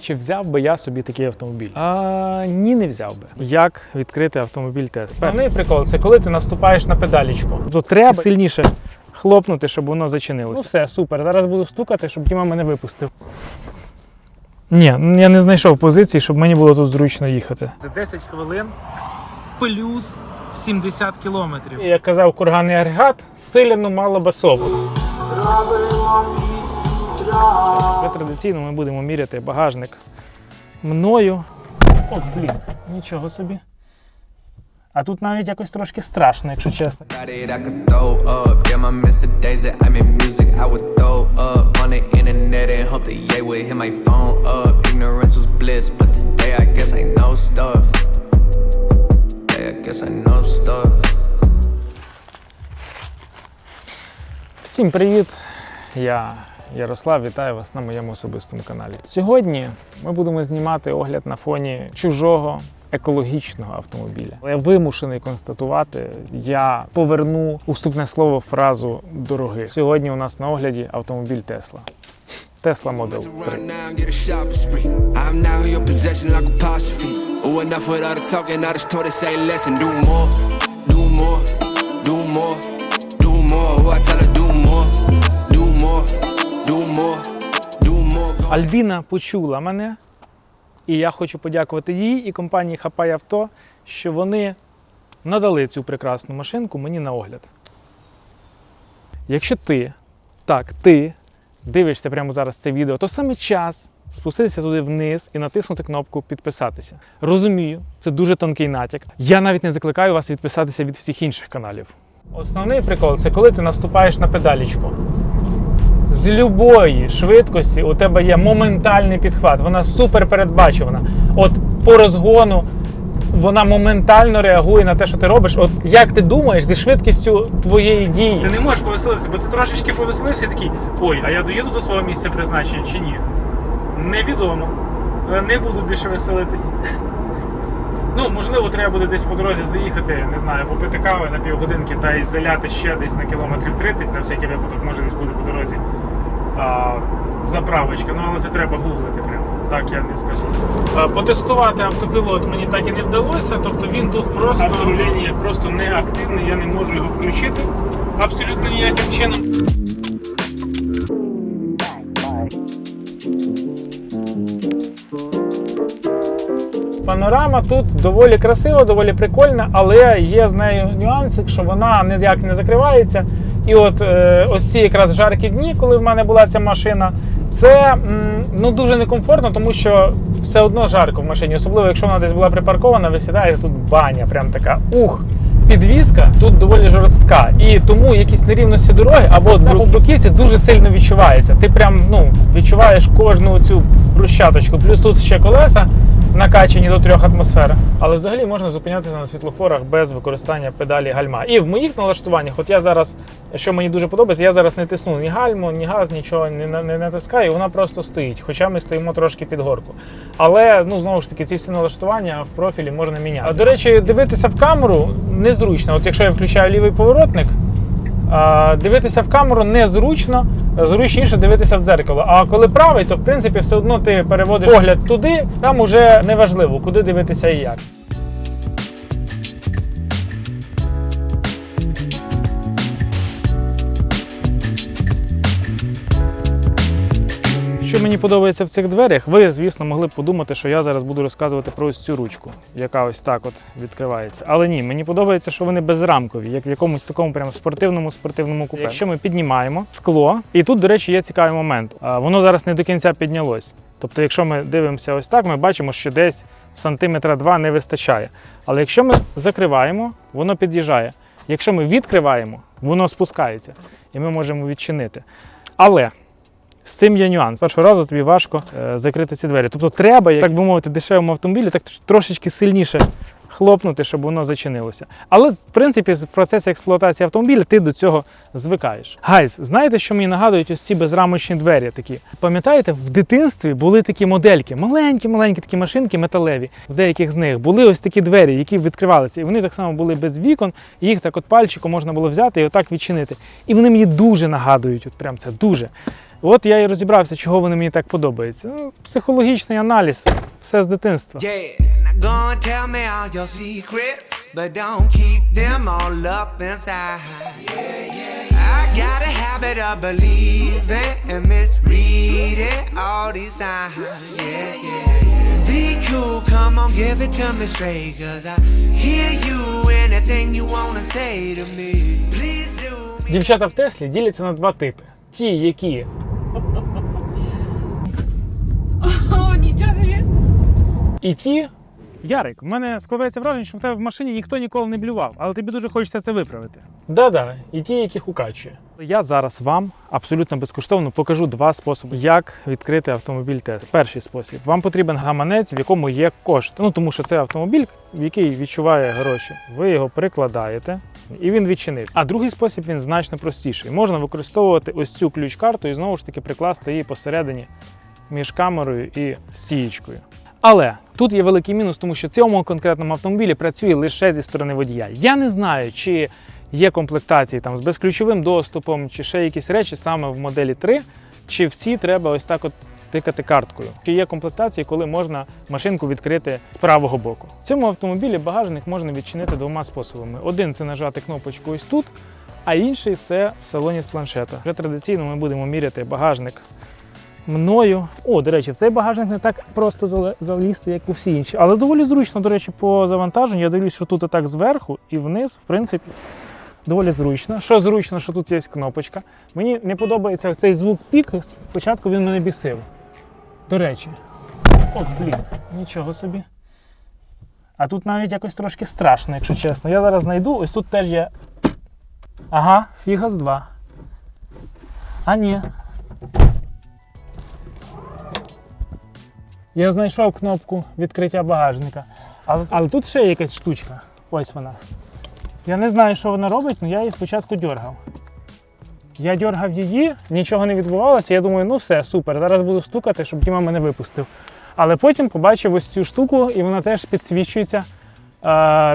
Чи взяв би я собі такий автомобіль? А, ні, не взяв би. Як відкрити автомобіль тест? Основний прикол це коли ти наступаєш на педалічку. То треба сильніше хлопнути, щоб воно зачинилося. Ну все, супер. Зараз буду стукати, щоб Діма мене випустив. Ні, ну, я не знайшов позиції, щоб мені було тут зручно їхати. Це 10 хвилин плюс 70 кілометрів. Як казав курганний агрегат, силяну мало басову. Вже традиційно ми будемо міряти багажник мною. О, блін, нічого собі. А тут навіть якось трошки страшно, якщо чесно. Всім привіт! Я Ярослав, вітаю вас на моєму особистому каналі. Сьогодні ми будемо знімати огляд на фоні чужого екологічного автомобіля. Я вимушений констатувати, я поверну уступне слово фразу дороги. Сьогодні у нас на огляді автомобіль Тесла. Тесла Model Let's 3. Альбіна почула мене, і я хочу подякувати їй і компанії Хапай Авто, що вони надали цю прекрасну машинку мені на огляд. Якщо ти, так, ти дивишся прямо зараз це відео, то саме час спуститися туди вниз і натиснути кнопку підписатися. Розумію, це дуже тонкий натяк. Я навіть не закликаю вас відписатися від всіх інших каналів. Основний прикол це коли ти наступаєш на педалічку з любої швидкості у тебе є моментальний підхват. Вона супер передбачувана. От по розгону вона моментально реагує на те, що ти робиш. От як ти думаєш зі швидкістю твоєї дії? Ти не можеш повеселитися, бо ти трошечки повеселився і такий, ой, а я доїду до свого місця призначення чи ні? Невідомо. Не буду більше веселитись. Ну, можливо, треба буде десь по дорозі заїхати, не знаю, попити кави на півгодинки та й заляти ще десь на кілометрів 30, на всякий випадок, може десь буде по дорозі а, заправочка. Ну, але це треба гуглити прямо. Так я не скажу. А, потестувати автопілот мені так і не вдалося. Тобто він тут просто авторуління просто не активний, я не можу його включити абсолютно ніяким чином. Панорама тут доволі красива, доволі прикольна, але є з нею нюанси, що вона ніяк не закривається. І от е, ось ці якраз жаркі дні, коли в мене була ця машина, це ну, дуже некомфортно, тому що все одно жарко в машині, особливо якщо вона десь була припаркована, ви сідаєте, тут баня, прям така ух. Підвізка тут доволі жорстка, і тому якісь нерівності дороги або от по бруківці дуже сильно відчувається. Ти прям ну відчуваєш кожну цю брусчаточку. Плюс тут ще колеса накачані до трьох атмосфер. Але взагалі можна зупинятися на світлофорах без використання педалі гальма. І в моїх налаштуваннях, от я зараз, що мені дуже подобається, я зараз не тисну ні гальму, ні газ, нічого не, не натискаю, вона просто стоїть. Хоча ми стоїмо трошки під горку. Але ну знову ж таки, ці всі налаштування в профілі можна міняти. А, До речі, дивитися в камеру незручно. От якщо я включаю лівий поворотник. Дивитися в камеру незручно, зручніше дивитися в дзеркало. А коли правий, то в принципі все одно ти переводиш погляд туди, там уже неважливо, куди дивитися і як. Що мені подобається в цих дверях, ви, звісно, могли б подумати, що я зараз буду розказувати про ось цю ручку, яка ось так от відкривається. Але ні, мені подобається, що вони безрамкові, як в якомусь такому прям спортивному спортивному купе. Якщо ми піднімаємо скло, і тут, до речі, є цікавий момент. Воно зараз не до кінця піднялось. Тобто, якщо ми дивимося ось так, ми бачимо, що десь сантиметра два не вистачає. Але якщо ми закриваємо, воно під'їжджає. Якщо ми відкриваємо, воно спускається, і ми можемо відчинити. Але з цим є нюанс. Першого разу тобі важко е, закрити ці двері. Тобто треба, як би мовити, дешевому автомобілі, так трошечки сильніше хлопнути, щоб воно зачинилося. Але в принципі в процесі експлуатації автомобіля ти до цього звикаєш. Гайз, знаєте, що мені нагадують ось ці безрамочні двері такі? Пам'ятаєте, в дитинстві були такі модельки, маленькі-маленькі такі машинки металеві. В деяких з них були ось такі двері, які відкривалися. І вони так само були без вікон, і їх так от пальчиком можна було взяти і отак відчинити. І вони мені дуже нагадують, от прям це дуже. От я і розібрався, чого вони мені так подобаються. Ну, психологічний аналіз, все з дитинства. Cool, come on, give it to me straight, cause I hear you, anything you wanna say to me. Please do. Дівчата в Теслі діляться на два типи: ті, які О, нічого собі. і ті. Ярик, в мене складається враження, що в тебе в машині ніхто ніколи не блював, але тобі дуже хочеться це виправити. Да-да, і ті, які укачує. Я зараз вам абсолютно безкоштовно покажу два способи, як відкрити автомобіль Тест. Перший спосіб. Вам потрібен гаманець, в якому є кошти. Ну тому що це автомобіль, в який відчуває гроші. Ви його прикладаєте. І він відчинився. А другий спосіб він значно простіший. Можна використовувати ось цю ключ-карту і знову ж таки прикласти її посередині між камерою і стієчкою. Але тут є великий мінус, тому що цьому конкретному автомобілі працює лише зі сторони водія. Я не знаю, чи є комплектації там з безключовим доступом, чи ще якісь речі саме в моделі 3, чи всі треба ось так от тикати карткою. Чи є комплектації, коли можна машинку відкрити з правого боку. В цьому автомобілі багажник можна відчинити двома способами: один це нажати кнопочку ось тут, а інший це в салоні з планшета. Вже традиційно ми будемо міряти багажник мною. О, до речі, в цей багажник не так просто залізти, як у всі інші. Але доволі зручно, до речі, по завантаженню. Я дивлюсь, що тут отак зверху і вниз, в принципі, доволі зручно. Що зручно, що тут є кнопочка. Мені не подобається цей звук пік. Спочатку він мене бісив. До речі. Ох, блін, нічого собі. А тут навіть якось трошки страшно, якщо чесно. Я зараз знайду, ось тут теж є. Ага, фігас 2. А ні, Я знайшов кнопку відкриття багажника. Але, але тут ще є якась штучка. Ось вона. Я не знаю, що вона робить, але я її спочатку дергав. Я дергав її, нічого не відбувалося. Я думаю, ну все, супер, зараз буду стукати, щоб Діма мене випустив. Але потім побачив ось цю штуку, і вона теж підсвічується,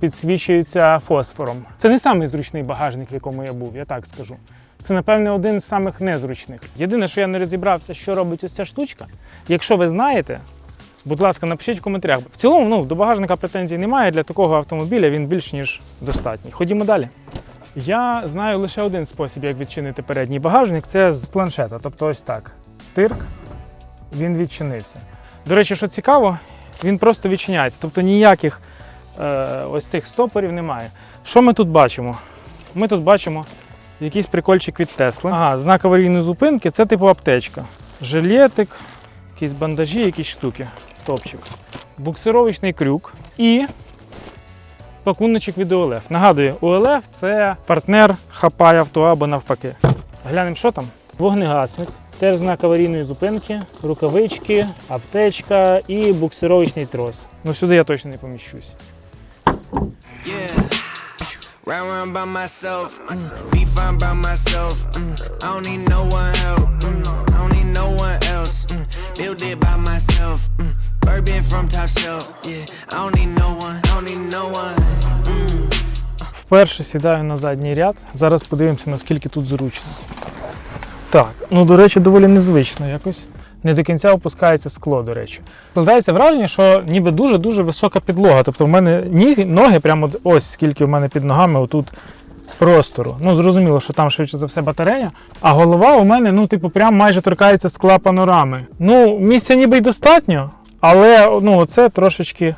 підсвічується фосфором. Це не самий зручний багажник, в якому я був, я так скажу. Це, напевне, один з самих незручних. Єдине, що я не розібрався, що робить ось ця штучка. Якщо ви знаєте, Будь ласка, напишіть в коментарях. В цілому, ну, до багажника претензій немає. Для такого автомобіля він більш ніж достатній. Ходімо далі. Я знаю лише один спосіб, як відчинити передній багажник це з планшета. Тобто ось так. Тирк, він відчинився. До речі, що цікаво, він просто відчиняється. Тобто ніяких е, ось цих стопорів немає. Що ми тут бачимо? Ми тут бачимо якийсь прикольчик від Тесли. Ага, знак аварійної зупинки це типу аптечка. Жилетик, якісь бандажі, якісь штуки. Топчик. Буксировочний крюк і пакуночок від ОЛФ. Нагадую, ОЛФ це партнер хапай авто або навпаки. Глянемо, що там. Вогнегасник, теж знак аварійної зупинки, рукавички, аптечка і буксировочний трос. Ну сюди я точно не поміщусь. Yeah. Bourbon from top shelf. Yeah, I don't need no one. I don't need no one. Mm. Вперше сідаю на задній ряд. Зараз подивимося, наскільки тут зручно. Так, ну до речі, доволі незвично якось. Не до кінця опускається скло, до речі. Складається враження, що ніби дуже-дуже висока підлога. Тобто в мене ніг, ноги, прямо ось скільки в мене під ногами отут простору. Ну, зрозуміло, що там швидше за все батарея. А голова у мене, ну, типу, прям майже торкається скла панорами. Ну, місця ніби й достатньо, але ну, це трошечки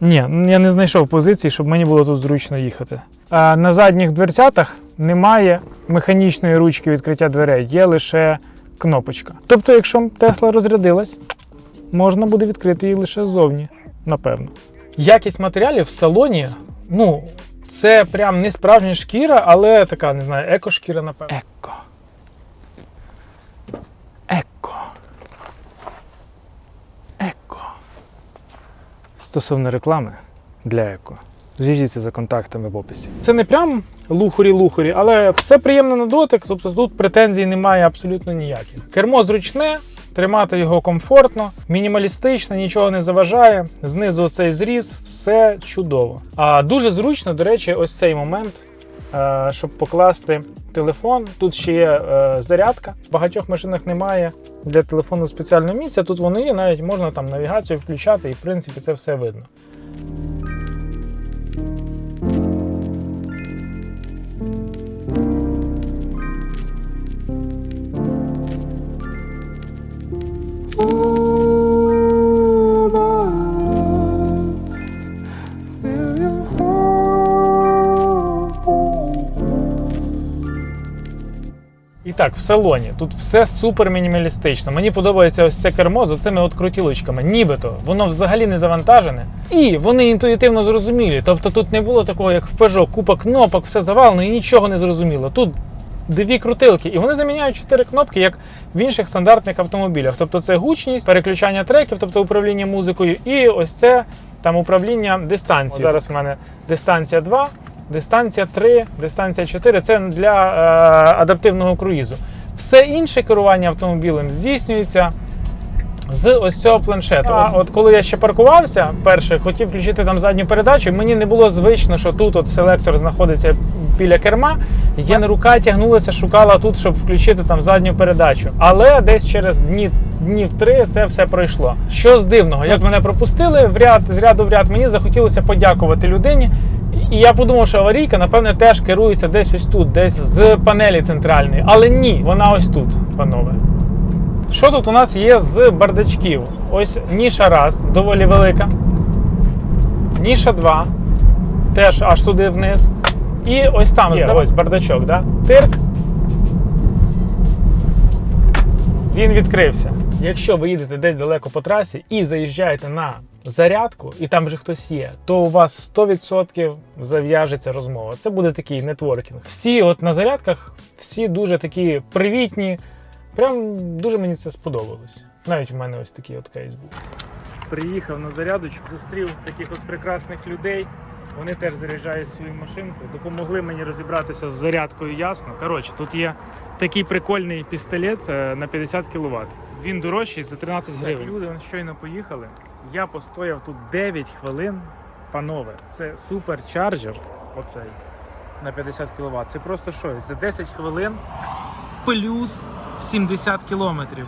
Ні, я не знайшов позиції, щоб мені було тут зручно їхати. А на задніх дверцятах немає механічної ручки відкриття дверей, є лише кнопочка. Тобто, якщо Тесла розрядилась, можна буде відкрити її лише ззовні, напевно. Якість матеріалів в салоні, ну, це прям не справжня шкіра, але така, не знаю, еко-шкіра, напевно. Еко. Еко. Стосовно реклами для еко. Зв'яжіться за контактами в описі. Це не прям лухарі-лухарі, але все приємно на дотик, тобто тут претензій немає абсолютно ніяких. Кермо зручне, тримати його комфортно, мінімалістично, нічого не заважає. Знизу цей зріз, все чудово. А дуже зручно, до речі, ось цей момент. е, щоб покласти телефон. Тут ще є е, зарядка. В багатьох машинах немає для телефону спеціального місця. Тут воно є, навіть можна там навігацію включати, і в принципі це все видно. Так, в салоні тут все супер мінімалістично. Мені подобається ось це кермо з оцими от крутілочками. Нібито воно взагалі не завантажене. І вони інтуїтивно зрозумілі. Тобто тут не було такого, як в Peugeot, купа кнопок, все завалено і нічого не зрозуміло. Тут дві крутилки, і вони заміняють чотири кнопки, як в інших стандартних автомобілях. Тобто це гучність, переключання треків, тобто управління музикою, і ось це там управління дистанцією. Зараз в мене дистанція 2. Дистанція 3, дистанція 4 це для е, адаптивного круїзу. Все інше керування автомобілем здійснюється з ось цього планшету. А от коли я ще паркувався, перше хотів включити там задню передачу, мені не було звично, що тут от селектор знаходиться біля керма. Я не рука тягнулася, шукала тут, щоб включити там задню передачу. Але десь через дні, днів три це все пройшло. Що з дивного, як мене пропустили в ряд з ряду в ряд, мені захотілося подякувати людині. І я подумав, що аварійка, напевне, теж керується десь ось тут, десь з панелі центральної. Але ні, вона ось тут, панове. Що тут у нас є з бардачків? Ось ніша раз, доволі велика. Ніша 2, теж аж туди вниз. І ось там є ось бардачок, да? Тирк. Він відкрився. Якщо ви їдете десь далеко по трасі і заїжджаєте на зарядку, і там вже хтось є, то у вас 100% зав'яжеться розмова. Це буде такий нетворкінг. Всі от на зарядках, всі дуже такі привітні. Прям дуже мені це сподобалось. Навіть в мене ось такий от кейс був. Приїхав на зарядочку, зустрів таких от прекрасних людей. Вони теж заряджають свою машинку, допомогли мені розібратися з зарядкою ясно. Коротше, тут є такий прикольний пістолет е, на 50 кВт. Він дорожчий за 13 гривень. Люди щойно поїхали. Я постояв тут 9 хвилин. Панове, це суперчарджер. Оцей на 50 кВт. Це просто щось. За 10 хвилин плюс 70 кілометрів.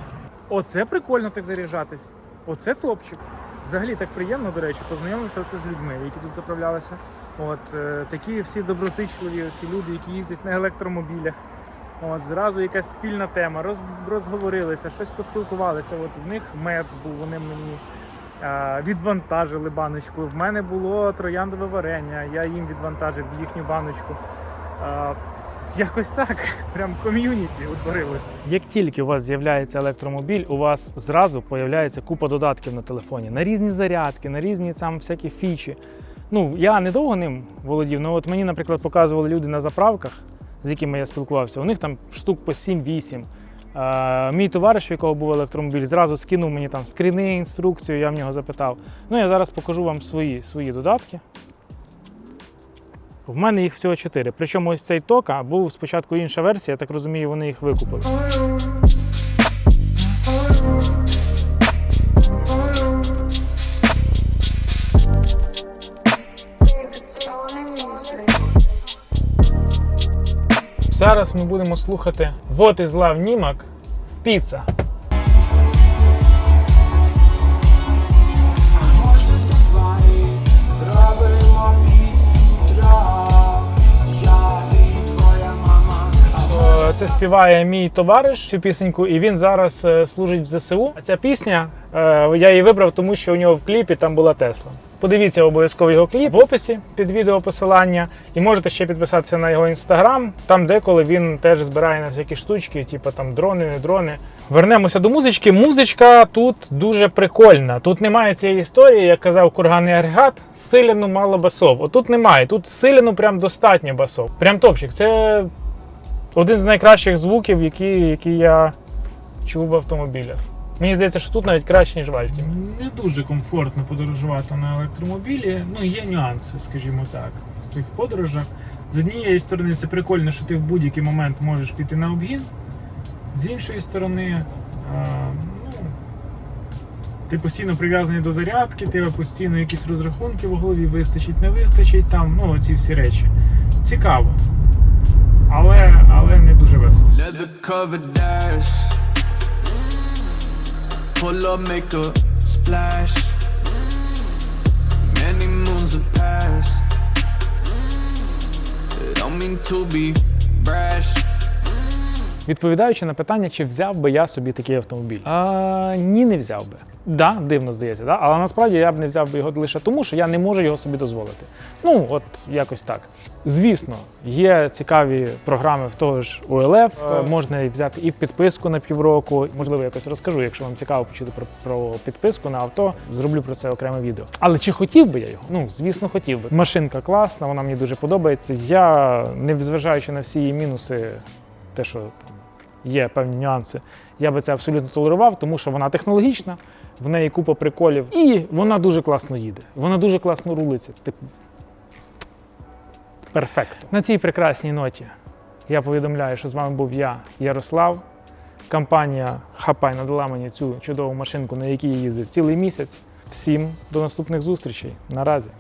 Оце прикольно так заряджатись. Оце топчик. Взагалі так приємно, до речі, познайомився оце з людьми, які тут заправлялися. От е, такі всі доброзичливі, ці люди, які їздять на електромобілях. От зразу якась спільна тема, роз, розговорилися, щось поспілкувалися. От в них мед був, вони мені відвантажили баночку. В мене було трояндове варення, я їм відвантажив їхню баночку. Е, Якось так, прям ком'юніті утворилось. Як тільки у вас з'являється електромобіль, у вас зразу появляється купа додатків на телефоні на різні зарядки, на різні там всякі фічі. Ну, я недовго ним володів, але от мені, наприклад, показували люди на заправках, з якими я спілкувався, у них там штук по 7-8. Е, мій товариш, в якого був електромобіль, зразу скинув мені там скріни, інструкцію, я в нього запитав. Ну, я зараз покажу вам свої, свої додатки. В мене їх всього 4. Причому ось цей тока був спочатку інша версія, я так розумію, вони їх викупили. Зараз ми будемо слухати Вот із Love Німак Піца. Це співає мій товариш цю пісеньку, і він зараз е, служить в ЗСУ. А ця пісня е, я її вибрав, тому що у нього в кліпі там була Тесла. Подивіться обов'язково його кліп в описі під відео посилання, і можете ще підписатися на його інстаграм. Там деколи він теж збирає на всякі штучки, типу там дрони, не дрони. Вернемося до музички. Музичка тут дуже прикольна. Тут немає цієї історії, як казав курганний агрегат, силяну мало басов. Отут немає. Тут силяну прям достатньо басов. Прям топчик. Це один з найкращих звуків, які, які я чув в автомобілях. Мені здається, що тут навіть краще, ніж в Альті. Не дуже комфортно подорожувати на електромобілі. Ну, є нюанси, скажімо так, в цих подорожах. З однієї сторони, це прикольно, що ти в будь-який момент можеш піти на обгін. З іншої сторони, а, ну, ти постійно прив'язаний до зарядки, тебе постійно якісь розрахунки в голові вистачить, не вистачить, там, ну, оці всі речі. Цікаво. але, але не дуже весело. Pull up, make a splash. Many moons have passed. Don't mean to be brash. Відповідаючи на питання, чи взяв би я собі такий автомобіль? А, ні, не взяв би. Да, дивно здається, да? але насправді я б не взяв би його лише тому, що я не можу його собі дозволити. Ну, от якось так. Звісно, є цікаві програми в того ж ОЛФ. Е, Можна взяти і в підписку на півроку. Можливо, якось розкажу, якщо вам цікаво почути про, про підписку на авто, зроблю про це окреме відео. Але чи хотів би я його? Ну, звісно, хотів би. Машинка класна, вона мені дуже подобається. Я, не зважаючи на всі її мінуси, те, що там є певні нюанси, я би це абсолютно толерував, тому що вона технологічна, в неї купа приколів, і вона дуже класно їде. Вона дуже класно рулиться. Типу. Перфекто. На цій прекрасній ноті я повідомляю, що з вами був я, Ярослав. Компанія Хапай надала мені цю чудову машинку, на якій я їздив цілий місяць. Всім до наступних зустрічей. Наразі.